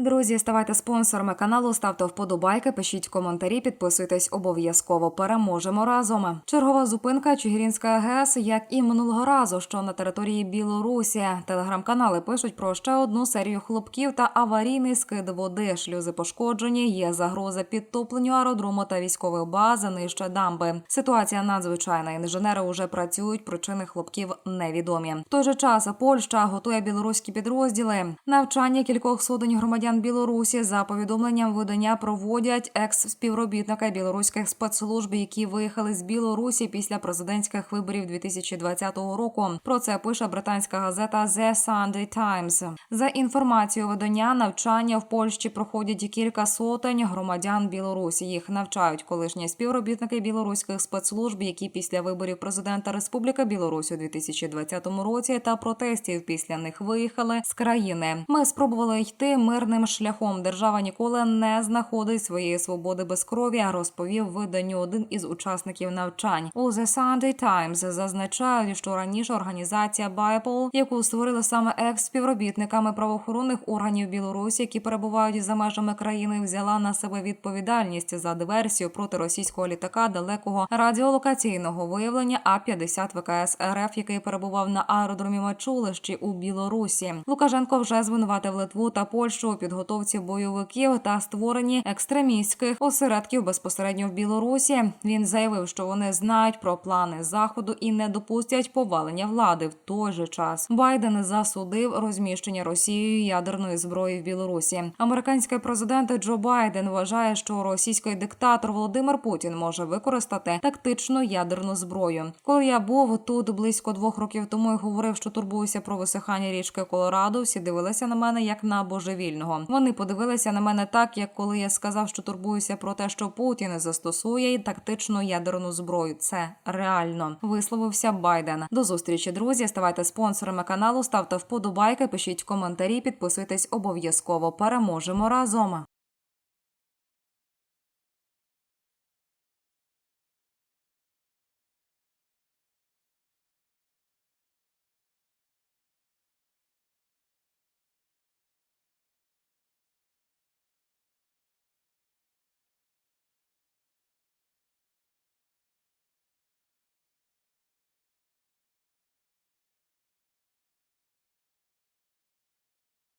Друзі, ставайте спонсорами каналу, ставте вподобайки, пишіть коментарі, підписуйтесь обов'язково. Переможемо разом. Чергова зупинка Чигирінська ГЕС, як і минулого разу, що на території Білорусі. Телеграм-канали пишуть про ще одну серію хлопків та аварійний скид води. Шлюзи пошкоджені. Є загроза підтопленню аеродрому та військових баз, нижче дамби. Ситуація надзвичайна. Інженери вже працюють. Причини хлопків невідомі. В той же час Польща готує білоруські підрозділи. Навчання кількох сотень громадян Білорусі за повідомленням видання проводять екс-співробітника білоруських спецслужб, які виїхали з Білорусі після президентських виборів 2020 року. Про це пише британська газета The Sunday Times. За інформацією видання, навчання в Польщі проходять кілька сотень громадян Білорусі. Їх навчають колишні співробітники білоруських спецслужб, які після виборів президента Республіки Білорусь у 2020 році та протестів після них виїхали з країни. Ми спробували йти мирним шляхом. Держава ніколи не знаходить своєї свободи без крові. Розповів виданню один із учасників навчань. У The Sunday Times зазначають, що раніше організація Bible, яку створили саме екс-співробітниками правоохоронних органів Білорусі, які перебувають за межами країни, взяла на себе відповідальність за диверсію проти російського літака далекого радіолокаційного виявлення А 50 ВКС РФ, який перебував на аеродромі Мачулищі у Білорусі. Лукашенко вже звинуватив Литву та Польщу у підготовці бойовиків та створенні екстремістських осередків безпосередньо в Білорусі. Він заявив, що вони знають про плани заходу і не допустять повалення влади. В той же час Байден засудив розміщення Росією ядерної зброї в Білорусі. Американський президент Джо Байден вважає, що російський диктатор Володимир Путін може використати тактичну ядерну зброю. Коли я був тут близько двох років тому і говорив, що турбуюся про висихання річки Колорадо, всі дивилися на мене як на божевільного. Вони подивилися на мене так, як коли я сказав, що турбуюся про те, що Путін застосує тактичну ядерну зброю. Це реально висловився Байден. До зустрічі, друзі. Ставайте спонсорами каналу, ставте вподобайки, пишіть коментарі, підписуйтесь обов'язково. Переможемо разом.